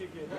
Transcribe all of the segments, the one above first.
Can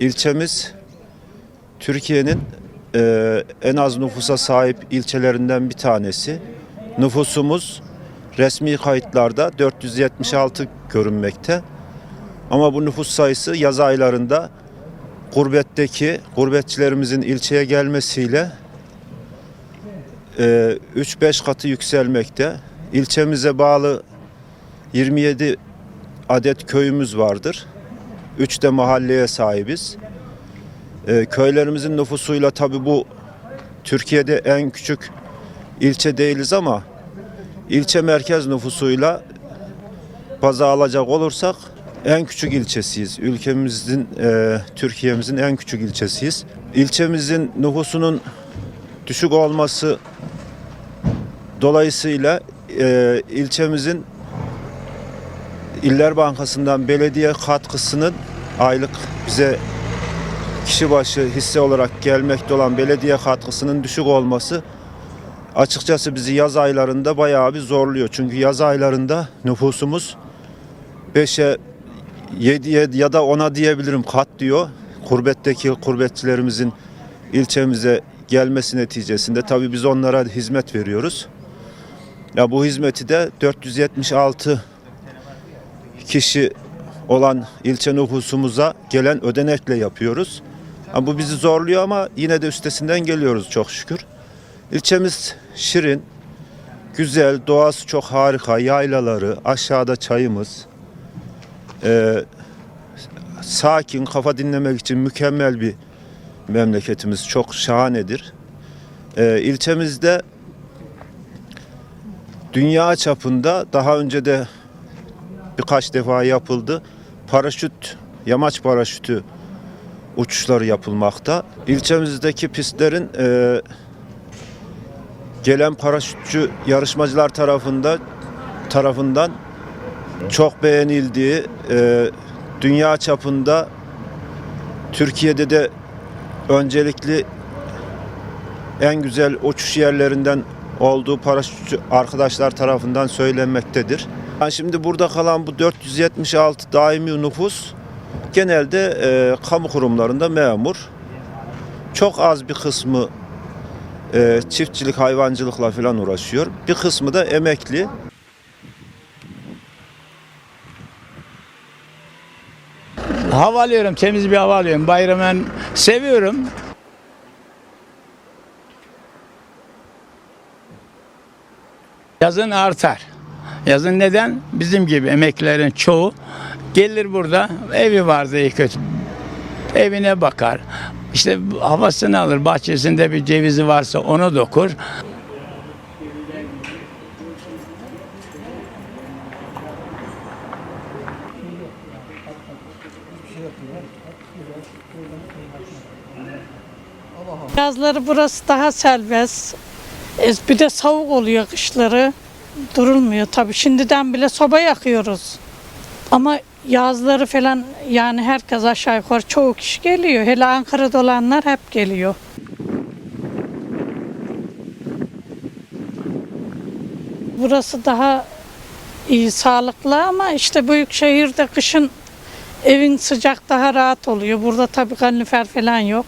İlçemiz Türkiye'nin e, en az nüfusa sahip ilçelerinden bir tanesi. Nüfusumuz resmi kayıtlarda 476 görünmekte. Ama bu nüfus sayısı yaz aylarında gurbetteki gurbetçilerimizin ilçeye gelmesiyle e, 3-5 katı yükselmekte. İlçemize bağlı 27 adet köyümüz vardır. Üç de mahalleye sahibiz. Ee, köylerimizin nüfusuyla tabi bu Türkiye'de en küçük ilçe değiliz ama ilçe merkez nüfusuyla baza alacak olursak en küçük ilçesiyiz. Ülkemizin, e, Türkiye'mizin en küçük ilçesiyiz. İlçemizin nüfusunun düşük olması dolayısıyla e, ilçemizin İller Bankası'ndan belediye katkısının aylık bize kişi başı hisse olarak gelmekte olan belediye katkısının düşük olması açıkçası bizi yaz aylarında bayağı bir zorluyor. Çünkü yaz aylarında nüfusumuz 5'e 7'ye ya da 10'a diyebilirim kat diyor. Kurbetteki kurbetçilerimizin ilçemize gelmesi neticesinde tabii biz onlara hizmet veriyoruz. Ya bu hizmeti de 476 kişi olan ilçe nüfusumuza gelen ödenekle yapıyoruz. Ha, bu bizi zorluyor ama yine de üstesinden geliyoruz çok şükür. İlçemiz şirin, güzel, doğası çok harika, yaylaları, aşağıda çayımız, Ee, sakin, kafa dinlemek için mükemmel bir memleketimiz, çok şahanedir. Ee, ilçemizde dünya çapında daha önce de birkaç defa yapıldı. Paraşüt, yamaç paraşütü uçuşları yapılmakta. İlçemizdeki pistlerin e, gelen paraşütçü yarışmacılar tarafında tarafından çok beğenildiği, e, dünya çapında Türkiye'de de öncelikli en güzel uçuş yerlerinden olduğu paraşütçü arkadaşlar tarafından söylenmektedir. Yani şimdi burada kalan bu 476 daimi nüfus genelde e, kamu kurumlarında memur. Çok az bir kısmı e, çiftçilik, hayvancılıkla falan uğraşıyor. Bir kısmı da emekli. Hava alıyorum, temiz bir hava alıyorum. Bayramı seviyorum. Yazın artar. Yazın neden? Bizim gibi emeklilerin çoğu gelir burada, evi vardı iyi kötü. Evine bakar. İşte havasını alır, bahçesinde bir cevizi varsa onu dokur. Yazları burası daha serbest. E, Bir de soğuk oluyor kışları. Durulmuyor tabii. Şimdiden bile soba yakıyoruz. Ama yazları falan yani herkes aşağı yukarı çoğu kişi geliyor. Hele Ankara'da olanlar hep geliyor. Burası daha iyi, sağlıklı ama işte büyük şehirde kışın evin sıcak daha rahat oluyor. Burada tabii kalorifer falan yok.